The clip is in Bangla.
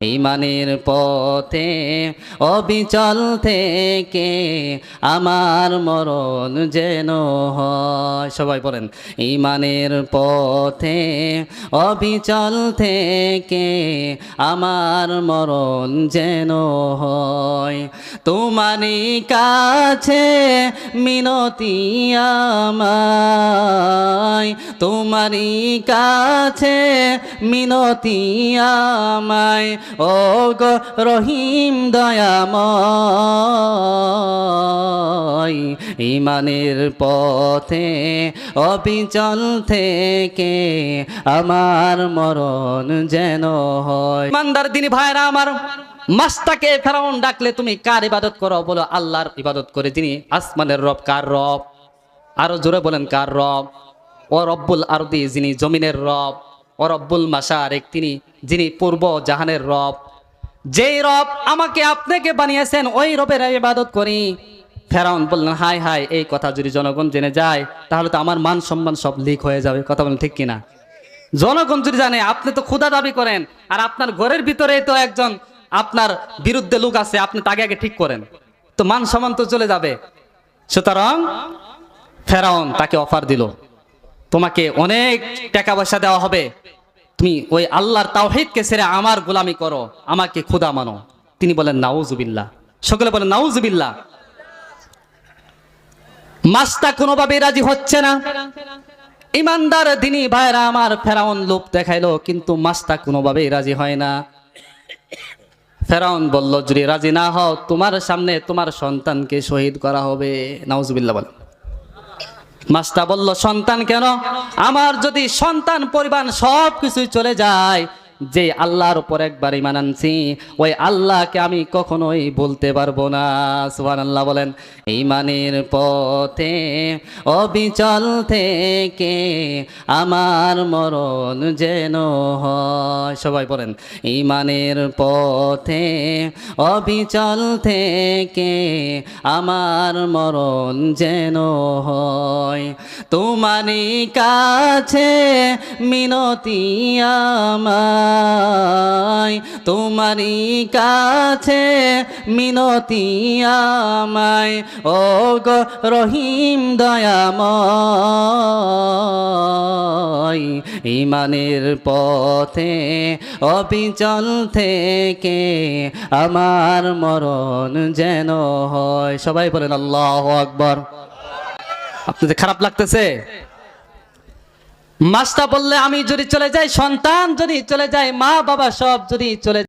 ইমানের পথে, অবিচল থেকে আমার মরণ যেন হয়। সবাই বলেন, ইমানের পথে, অবিচল থেকে আমার মরণ যেন হয়। তোমারই কাছে মিনতি আমায়, তোমারই কাছে মিনতি আমায় ও গো রহিম দয়াময়, ইমানের পথে অবিচল থেকে আমার মরণ যেন হয়। ইমানদার দিনী ভাইরা আমার মাস্তাকে ফেরাউন ডাকলে তুমি কার ইবাদত করো? বলো, আল্লাহর ইবাদত করে। যিনি আসমানের রব, কার রব? আরও জোরে বলেন, কার রব? ও রব্বুল আরদি, যিনি জমিনের রব। ও রব্বুল মাসারেক তিনি, যিনি পূর্ব জাহানের রব। যেই রব আমাকে আপনাকে বানিয়েছেন, ওই রবের ইবাদত করি। ফেরাউন বললেন হাই হাই এই কথা যদি জনগণ জেনে যায়, তাহলে তো আমার মান সম্মান সব লিক হয়ে যাবে। কথা বলেন ঠিক কিনা? জনগণ যদি জানে, আপনি তো ক্ষুদা দাবি করেন, আর আপনার ঘরের ভিতরে তো একজন আপনার বিরুদ্ধে লোক আছে, আপনি তাকে আগে ঠিক করেন। তো মান সম্মান তো চলে যাবে। সুতরাং ফেরাউন তাকে অফার দিল। তোমাকে অনেক টাকা পয়সা দেওয়া হবে। তুমি ওই আল্লাহর তাওহিদকে ছেড়ে আমার গোলামি করো, আমাকে ক্ষুদা মানো। তিনি বলেন, নাউজুবিল্লাহ। সকলে বলেন, নাউজুবিল্লাহ। মাস্তা কোনোভাবেই রাজি হচ্ছে না। ইমানদার, দিনী ভাইরা আমার ফেরাউন লোভ দেখাইলো, কিন্তু মাস্তা কোনোভাবেই রাজি হয় না। ফেরাউন বলল, যদি রাজি না হও, তোমার সামনে তোমার সন্তানকে শহীদ করা হবে। নাউজুবিল্লাহ বল মাস্তা বলল সন্তান কেন? আমার যদি সন্তান পরিবার সব কিছুই চলে যায় যে আল্লাহর উপর একবার ইমান আনছি, ওই আল্লাহকে আমি কখনোই বলতে পারব না। সুহান আল্লাহ বলেন ইমানের পথে, অবিচল থেকে আমার মরণ যেন হয়। সবাই বলেন ইমানের পথে, অবিচল থেকে আমার মরণ যেন হয়। তোমারই কাছে মিনতি আমায় তোমারই কাছে মিনতি আমায়। ও গো রহিম দয়াময়, ইমানের পথে, অবিচল থেকে আমার মরণ যেন হয়। সবাই বলেন আল্লাহ আকবর। আপনাদের খারাপ লাগতেছে? মাস্টা বললে, আমি যদি চলে যাই, সন্তান যদি চলে যাই মা বাবা সব যদি চলে